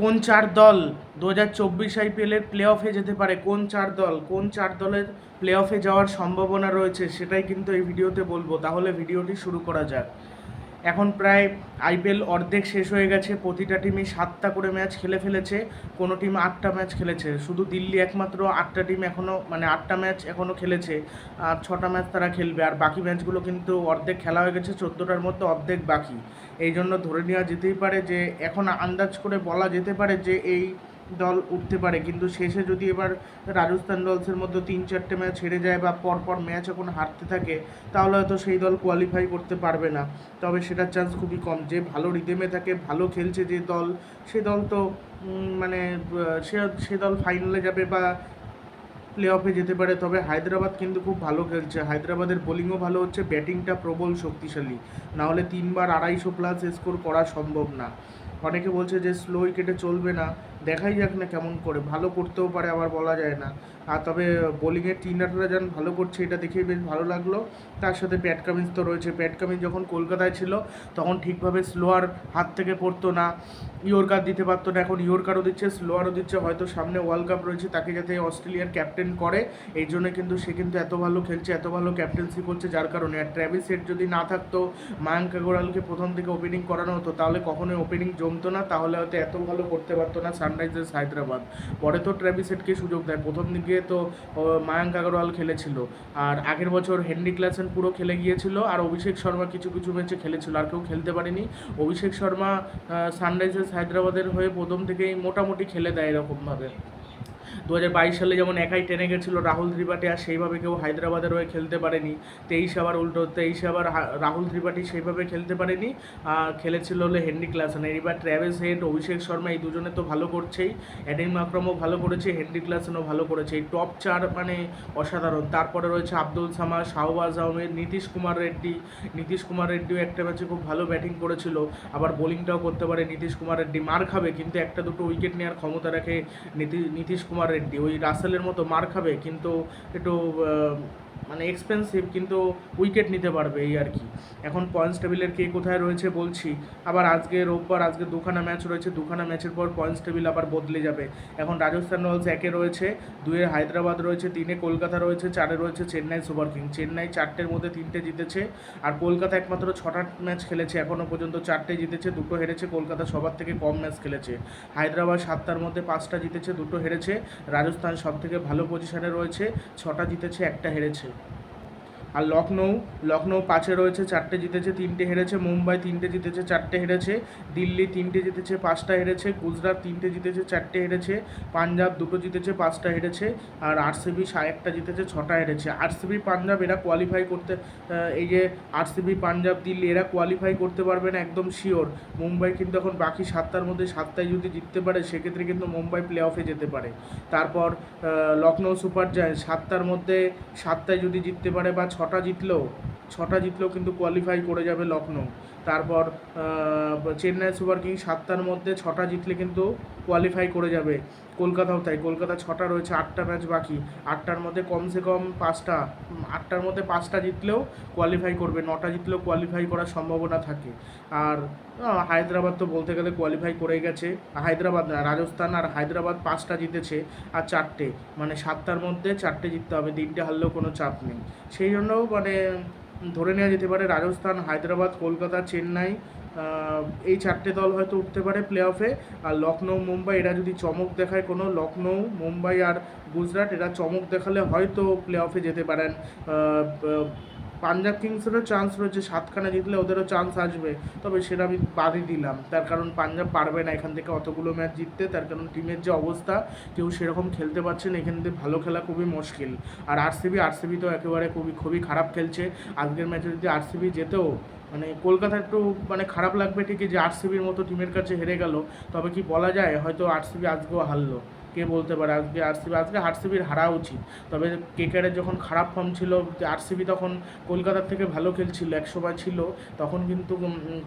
কোন চার দল দু হাজার চব্বিশ আইপিএলের প্লে অফে যেতে পারে? কোন চার দল? কোন চার দলের প্লে অফে যাওয়ার সম্ভাবনা রয়েছে? সেটাই কিন্তু এই ভিডিওতে বলব। তাহলে ভিডিওটি শুরু করা যাক। এখন প্রায় আইপিএল অর্ধেক শেষ হয়ে গেছে, প্রতিটা টিমই সাতটা করে ম্যাচ খেলে ফেলেছে, কোনো টিম আটটা ম্যাচ খেলেছে। শুধু দিল্লি একমাত্র আটটা টিম এখনও মানে আটটা ম্যাচ এখনও খেলেছে, আর ছটা ম্যাচ তারা খেলবে। আর বাকি ম্যাচগুলো কিন্তু অর্ধেক খেলা হয়ে গেছে, চোদ্দোটার মধ্যে অর্ধেক বাকি। এই জন্য ধরে নেওয়া যেতেই পারে যে, এখন আন্দাজ করে বলা যেতে পারে যে, এই দল উঠতে পারে, কিন্তু শেষে যদি এবার রাজস্থান রয়্যালসের মধ্যে তিন চারটে ম্যাচ হেরে যায় বা পরপর ম্যাচ এখন হারতে থাকে, তাহলে হয়তো সেই দল কোয়ালিফাই করতে পারবে না। তবে সেটার চান্স খুবই কম। যে ভালো রিদেমে থাকে, ভালো খেলছে যে দল, সে দল তো মানে সে সে দল ফাইনালে যাবে বা প্লে অফে যেতে পারে। তবে হায়দ্রাবাদ কিন্তু খুব ভালো খেলছে। হায়দ্রাবাদের বোলিংও ভালো হচ্ছে ব্যাটিংটা প্রবল, শক্তিশালী। না হলে তিনবার আড়াইশো প্লাস স্কোর করা সম্ভব না। অনেকে বলছে যে স্লো উইকেটে চলবে না। দেখাই যাক না কেমন করে। ভালো করতেও পারে আবার বলা যায় না। আর তবে বোলিংয়ে টিনাররা যেন ভালো করছে, এটা দেখেই বেশ ভালো লাগল। তার সাথে প্যাট কামিন্স তো রয়েছে। প্যাট কামিন্স যখন কলকাতায় ছিল, তখন ঠিকভাবে স্লোয়ার হাত থেকে পড়তো না। ইয়র্কার দিতে পারতো না। এখন ইয়র্কারও দিচ্ছে স্লোয়ারও দিচ্ছে। হয়তো সামনে ওয়ার্ল্ড কাপ রয়েছে, তাকে যাতে অস্ট্রেলিয়ার ক্যাপ্টেন করে। এই জন্য কিন্তু সে কিন্তু এত ভালো খেলছে, এত ভালো ক্যাপ্টেন্সি করছে। যার কারণে আর ট্র্যাভিস হেড যদি না থাকতো মায়াঙ্ক আগরওয়ালকে প্রথম থেকে ওপেনিং করানো হতো, তাহলে কখনোই ওপেনিং জমতো না। তাহলে হয়তো এত ভালো করতে পারতো না। সানরাইজার্স হায়দ্রাবাদ। পরে তো ট্র্যাভিস সুযোগ দেয়। প্রথম দিকে তো মায়াঙ্ক আগরওয়াল খেলেছিল। আর আগের বছর হেনরি ক্লাসেন পুরো খেলে গিয়েছিল। আর অভিষেক শর্মা কিছু কিছু ম্যাচে খেলেছিল। আর কেউ খেলতে পারেনি। অভিষেক শর্মা সানরাইজার্স হায়দ্রাবাদের হয়ে প্রথম থেকেই মোটামুটি খেলে দেয় এরকমভাবে। দু হাজার বাইশ সালে যেমন একাই টেনে গেছিল রাহুল ত্রিপাঠী, আর সেইভাবে কেউ হায়দ্রাবাদের হয়ে খেলতে পারেনি। তেইশ আবার উল্টো, তেইশে আবার রাহুল ত্রিপাঠী সেইভাবে খেলতে পারেনি। খেলেছিল হলে হেনরি ক্লাসন। এবার ট্র্যাভেস হেড, অভিষেক শর্মা, এই দুজনে তো ভালো করছেই। অ্যাডিম মাকরমও ভালো করেছে, হেনরি ক্লাসনও ভালো করেছে। এই টপ চার মানে অসাধারণ। তারপরে রয়েছে আব্দুল সামা শাহবাজ আহমেদ, নীতিশ কুমার রেড্ডি। নীতিশ কুমার রেড্ডিও একটা ম্যাচে খুব ভালো ব্যাটিং করেছিল। আবার বোলিংটাও করতে পারে নীতিশ কুমার রেড্ডি। মার খাবে, কিন্তু একটা দুটো উইকেট নেওয়ার ক্ষমতা রাখে নীতি, নীতিশ কুমার রেড্ডি ওই রাসেলের মতো মার খাবে কিন্তু একটু মানে এক্সপেন্সিভ কিন্তু উইকেট নিতে পারবে এই আর কি। এখন পয়েন্টস টেবিলের কে কোথায় রয়েছে বলছি। আবার আজকে রোববার, আজকে দুখানা ম্যাচ রয়েছে, দুখানা ম্যাচের পর পয়েন্টস টেবিল আবার বদলে যাবে। এখন রাজস্থান রয়্যালস একে রয়েছে দুয়ে হায়দ্রাবাদ রয়েছে, তিনে কলকাতা রয়েছে, চারে রয়েছে চেন্নাই সুপার কিং চেন্নাই চারটের মধ্যে তিনটে জিতেছে আর কলকাতা একমাত্র ছটা ম্যাচ খেলেছে এখনও পর্যন্ত চারটে জিতেছে, দুটো হেরেছে, কলকাতা সবার থেকে কম ম্যাচ খেলেছে। হায়দ্রাবাদ সাতটার মধ্যে পাঁচটা জিতেছে, দুটো হেরেছে। রাজস্থান সব থেকে ভালো পজিশনে রয়েছে, ছটা জিতেছে, একটা হেরেছে। আর লখনৌ লখনৌ পাঁচে রয়েছে, চারটে জিতেছে, তিনটে হেরেছে, মুম্বাই তিনটে জিতেছে, চারটে হেরেছে, দিল্লি তিনটে জিতেছে, পাঁচটা হেরেছে, গুজরাট তিনটে জিতেছে, চারটে হেরেছে, পাঞ্জাব দুটো জিতেছে, পাঁচটা হেরেছে, আর আরসিবি একটা জিতেছে, ছটা হেরেছে। আরসিবি, পাঞ্জাব এরা কোয়ালিফাই করতে এই যে আরসিবি, পাঞ্জাব, দিল্লি এরা কোয়ালিফাই করতে পারবে না একদম শিওর মুম্বাই কিন্তু এখন বাকি সাতটার মধ্যে সাতটায় যদি জিততে পারে, সেক্ষেত্রে কিন্তু মুম্বাই প্লে অফে যেতে পারে। তারপর লখনৌ সুপার জায়ান্ট সাতটার মধ্যে সাতটায় যদি জিততে পারে বা ছটা জিতলেও ছটা জিতলেও কিন্তু কোয়ালিফাই করে যাবে লখনৌ তারপর চেন্নাই সুপার কিংস সাতটার মধ্যে ছটা জিতলে কিন্তু কোয়ালিফাই করে যাবে কলকাতাও। তাই কলকাতা ছটা রয়েছে, আটটা ম্যাচ বাকি। আটটার মধ্যে কমসে কম পাঁচটা আটটার মধ্যে পাঁচটা জিতলেও কোয়ালিফাই করবে, নটা জিতলেও কোয়ালিফাই করার সম্ভাবনা থাকে। আর হায়দ্রাবাদ তো বলতে গেলে কোয়ালিফাই করে গেছে। হায়দ্রাবাদ না, রাজস্থান আর হায়দ্রাবাদ পাঁচটা জিতেছে আর চারটে। মানে সাতটার মধ্যে চারটে জিততে হবে, তিনটে হারলেও কোনো চাপ নেই। সেই জন্য মানে ধরে নেওয়া যেতে পারে রাজস্থান, হায়দ্রাবাদ, কলকাতা, চেন্নাই এই চারটে দল হয়তো উঠতে পারে প্লে অফে আর লখনৌ, মুম্বাই, এরা যদি চমক দেখায় কোনো, লখনৌ, মুম্বাই আর গুজরাট, এরা চমক দেখালে হয়তো প্লে অফে যেতে পারেন। পাঞ্জাব কিংসেরও চান্স রয়েছে, সাতখানা জিতলে ওদেরও চান্স আসবে। তবে সেটা আমি বাদই দিলাম। তার কারণ পাঞ্জাব পারবে না এখান থেকে অতগুলো ম্যাচ জিততে। তার কারণ টিমের যে অবস্থা, কেউ সেরকম খেলতে পারছে না। এখান থেকে ভালো খেলা খুবই মুশকিল। আর আরসিবি আরসিবি তো একেবারে খুবই খুবই খারাপ খেলছে। আজকের ম্যাচে যদি আরসিবি যেতেও মানে কলকাতা একটু মানে খারাপ লাগবে ঠিকই যে আরসিবির মতো টিমের কাছে হেরে গেল। তবে কি বলা যায়, হয়তো আরসিবি আজকেও হারলো। কে বলতে পারে? আজকে আরসিবি, আজকে আরসিবির হারা উচিত। তবে কেকারের যখন খারাপ ফর্ম ছিল আরসিবি তখন কলকাতার থেকে ভালো খেলছিল এক সময় ছিল, তখন কিন্তু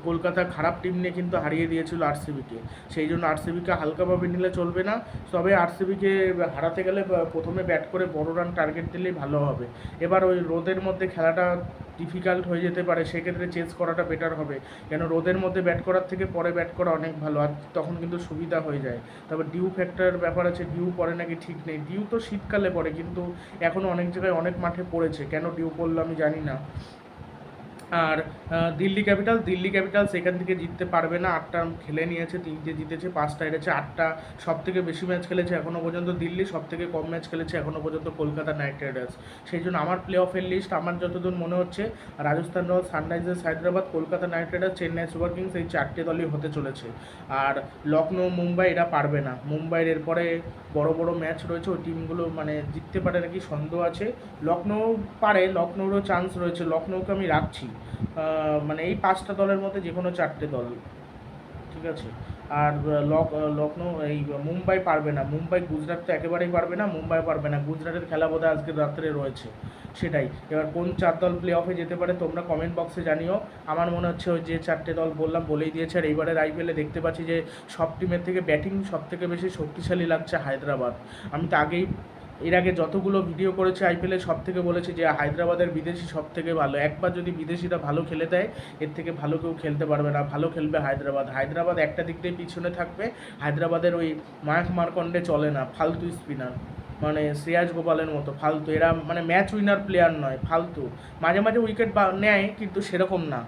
কলকাতা খারাপ টিম নিয়ে কিন্তু হারিয়ে দিয়েছিল আরসিবিকে। সেই জন্য আরসিবিকে হালকাভাবে নিলে চলবে না। তবে আরসিবিকে হারাতে গেলে প্রথমে ব্যাট করে বড় রান টার্গেট দিলেই ভালো হবে। এবার ওই রোদের মধ্যে খেলাটা ডিফিকাল্ট হয়ে যেতে পারে, সেক্ষেত্রে চেঞ্জ করাটা বেটার হবে। কেন, রোদের মধ্যে ব্যাট করার থেকে পরে ব্যাট করা অনেক ভালো, আর তখন কিন্তু সুবিধা হয়ে যায়। তারপর ডিউ ফ্যাক্টর ব্যাপার আছে ডিউ পড়ে নাকি ঠিক নেই। ডিউ তো শীতকালে পড়ে, কিন্তু এখনও অনেক জায়গায় অনেক মাঠে পড়েছে। কেন ডিউ পড়ল আমি জানি না। আর দিল্লি ক্যাপিটাল দিল্লি ক্যাপিটাল সেখান থেকে জিততে পারবে না। আটটা খেলে নিয়েছে, তিনটে জিতেছে, পাঁচটা হেরেছে, আটটা সব থেকে বেশি ম্যাচ খেলেছে এখনও পর্যন্ত দিল্লি সব থেকে কম ম্যাচ খেলেছে এখনও পর্যন্ত কলকাতা নাইট রাইডার্স। সেই জন্য আমার প্লে অফের লিস্ট আমার যতদূর মনে হচ্ছে, Rajasthan Royals, Sunrisers, Hyderabad, Kolkata Knight Riders, Chennai Super Kings এই চারটে দলই হতে চলেছে। আর লখনৌ, মুম্বাই এরা পারবে না। মুম্বাইয়ের এরপরে বড় বড় ম্যাচ রয়েছে, ওই টিমগুলো মানে জিততে পারে নাকি সন্দেহ আছে। লখনৌ পারে, লখনৌরও চান্স রয়েছে। লখনৌকে আমি রাখছি। মানে এই পাঁচটা দলের মধ্যে যে কোনো চারটে দল, ঠিক আছে? আর লক লখনৌ এই, মুম্বাই পারবে না। মুম্বাই গুজরাট তো একেবারেই পারবে না, মুম্বাই পারবে না। গুজরাটের খেলা বোধহয় আজকের রাত্রে রয়েছে, সেটাই। এবার কোন চার দল প্লে অফে যেতে পারে তোমরা কমেন্ট বক্সে জানিও। আমার মনে হচ্ছে ওই যে চারটে দল বললাম, বলেই দিয়েছে। আর এইবারের আইপিএলে দেখতে পাচ্ছি যে সব টিমের থেকে ব্যাটিং সব থেকে বেশি শক্তিশালী লাগছে হায়দ্রাবাদ। আমি তো আগেই এর আগে যতগুলো ভিডিও করেছে আইপিএলে সব থেকে বলেছে যে হায়দ্রাবাদের বিদেশি সব থেকে ভালো। একবার যদি বিদেশিরা ভালো খেলে দেয়, এর থেকে ভালো কেউ খেলতে পারবে না। ভালো খেলবে হায়দ্রাবাদ। হায়দ্রাবাদ একটা দিক দিয়ে পিছনে থাকবে। হায়দ্রাবাদের ওই মায়াক মারকন্ডে চলে না, ফালতু স্পিনার মানে শ্রেয়াস গোপালের মতো, ফালতু। এরা মানে ম্যাচ উইনার প্লেয়ার নয়, ফালতু। মাঝে মাঝে উইকেট নেয়, কিন্তু সেরকম না।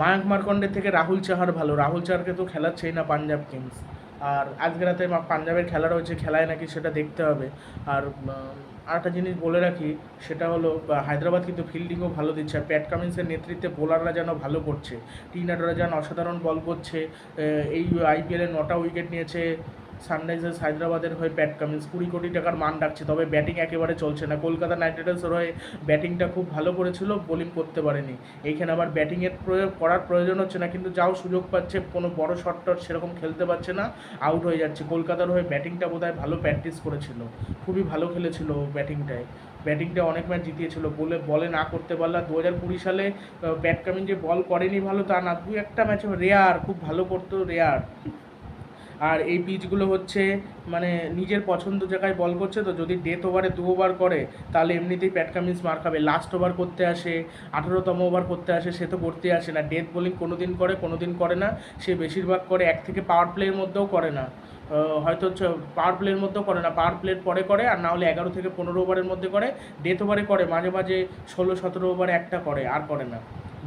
মায়াঙ্ক মার্কন্ডের থেকে রাহুল চাহার ভালো। রাহুল চাহারকে তো খেলাচ্ছেই না পাঞ্জাব কিংস আর আজকে রাতে পাঞ্জাবের খেলা রয়েছে, খেলায় নাকি সেটা দেখতে হবে। আর আরেকটা জিনিস বলে রাখি, সেটা হলো হায়দ্রাবাদ কিন্তু ফিল্ডিংও ভালো দিচ্ছে। আর প্যাট কামিন্সের নেতৃত্বে বোলাররা যেন ভালো করছে। টি যেন অসাধারণ বল করছে। এই আইপিএলে নটা উইকেট নিয়েছে সানরাইজার্স হায়দ্রাবাদের হয়ে প্যাট কামিন্স কুড়ি কোটি টাকার মান ডাকছে তবে ব্যাটিং একেবারে চলছে না। কলকাতা নাইট রাইডার্সের হয়ে ব্যাটিংটা খুব ভালো করেছিল, বোলিং করতে পারেনি। এইখানে আবার ব্যাটিংয়ের প্রয়োগ, করার প্রয়োজন হচ্ছে না, কিন্তু যাও সুযোগ পাচ্ছে, কোনো বড় শট টট সেরকম খেলতে পারছে না আউট হয়ে যাচ্ছে। কলকাতার হয়ে ব্যাটিংটা বোধহয় ভালো প্র্যাকটিস করেছিল। খুবই ভালো খেলেছিল ব্যাটিংটায় ব্যাটিংটা অনেক ম্যাচ জিতিয়েছিল। বলে বলে না করতে পারলা দু হাজার কুড়ি সালে প্যাট কামিন যে বল করেনি ভালো তা না। দু একটা ম্যাচে রেয়ার খুব ভালো করতো রেয়ার আর এই পিচগুলো হচ্ছে মানে নিজের পছন্দ জায়গায় বল করছে তো যদি ডেথ ওভারে দু ওভার করে, তাহলে এমনিতেই প্যাট কামিন্স মার খাবে। লাস্ট ওভার করতে আসে, আঠেরোতম ওভার করতে আসে, সে তো করতে আসে না। ডেথ বোলিং কোনো দিন করে কোনো দিন করে না। সে বেশিরভাগ করে এক থেকে পাওয়ার প্লের মধ্যেও করে না। হয়তো পাওয়ার প্লের মধ্যেও করে না। পাওয়ার প্লের পরে করে, আর না হলে এগারো থেকে পনেরো ওভারের মধ্যে করে। ডেথ ওভারে করে, মাঝে মাঝে ষোলো সতেরো ওভারে একটা করে, আর করে না।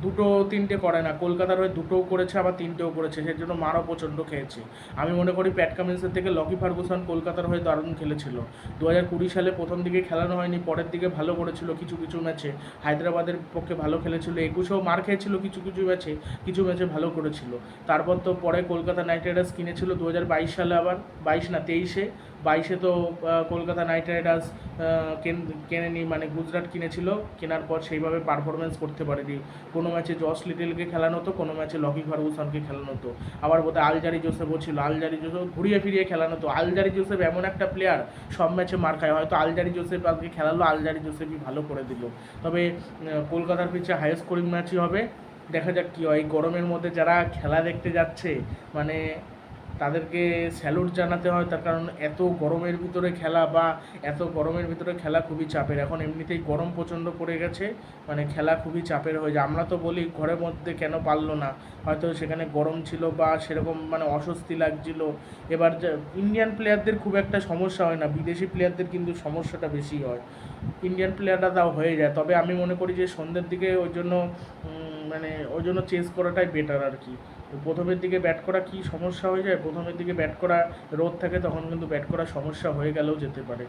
দুটো তিনটে করে না, কলকাতার হয়ে দুটোও করেছে, আবার তিনটেও করেছে, সেই জন্য মারও প্রচণ্ড খেয়েছে। আমি মনে করি প্যাট কামিন্সের থেকে লকি ফার্গুসন কলকাতার হয়ে দারুণ খেলেছিল। দু হাজার কুড়ি সালে প্রথম দিকে খেলানো হয়নি, পরের দিকে ভালো করেছিল কিছু কিছু ম্যাচে। হায়দ্রাবাদের পক্ষে ভালো খেলেছিল, একুশেও মার খেয়েছিল কিছু কিছু ম্যাচে কিছু ম্যাচে ভালো করেছিল। তারপর তো পরে কলকাতা নাইট রাইডার্স কিনেছিল দু হাজার বাইশ সালে আবার, বাইশ না, তেইশে। বাইশে তো কলকাতা নাইট রাইডার্স কেনেনি মানে গুজরাট কিনেছিল, কেনার পর সেইভাবে পারফরমেন্স করতে পারেনি। কোনো ম্যাচে জস লিটেলকে খেলানো হতো, কোনো ম্যাচে লকি ফার্গুসনকে খেলানো হতো। আবার বোধহয় আলজারি জোসেফও ছিল। আলজারি জোসেফ ঘুরিয়ে ফিরিয়ে খেলানো হতো। আলজারি জোসেফ এমন একটা প্লেয়ার সব ম্যাচে মার খায়। হয়তো আলজারি জোসেফ আজকে খেলালো, আলজারি জোসেফই ভালো করে দিল। তবে কলকাতার পিছিয়ে হায়েস্ট স্কোরিং ম্যাচই হবে। দেখা যাক কী হয়। গরমের মধ্যে যারা খেলা দেখতে যাচ্ছে মানে তাদেরকে স্যালুট জানাতে হয়, তার কারণ এত গরমের ভিতরে খেলা বা এত গরমের ভিতরে খেলা খুবই চাপের। এখন এমনিতেই গরম প্রচণ্ড পড়ে গেছে মানে খেলা খুবই চাপের হয়ে যায়। আমরা তো বলি ঘরের মধ্যে কেন পারল না? হয়তো সেখানে গরম ছিল বা সেরকম মানে অস্বস্তি লাগছিল। এবার ইন্ডিয়ান প্লেয়ারদের খুব একটা সমস্যা হয় না, বিদেশি প্লেয়ারদের কিন্তু সমস্যাটা বেশি হয়। ইন্ডিয়ান প্লেয়াররা তাও হয়ে যায়। তবে আমি মনে করি যে সন্ধ্যের দিকে ওই জন্য মানে ওই জন্য চেঞ্জ করাটাই বেটার আর কি। প্রথমের দিকে ব্যাট করা কি সমস্যা হয়ে যায়? প্রথমের দিকে ব্যাট করা রোদ থাকে, তখন কিন্তু ব্যাট করা সমস্যা হয়ে গেলেও যেতে পারে।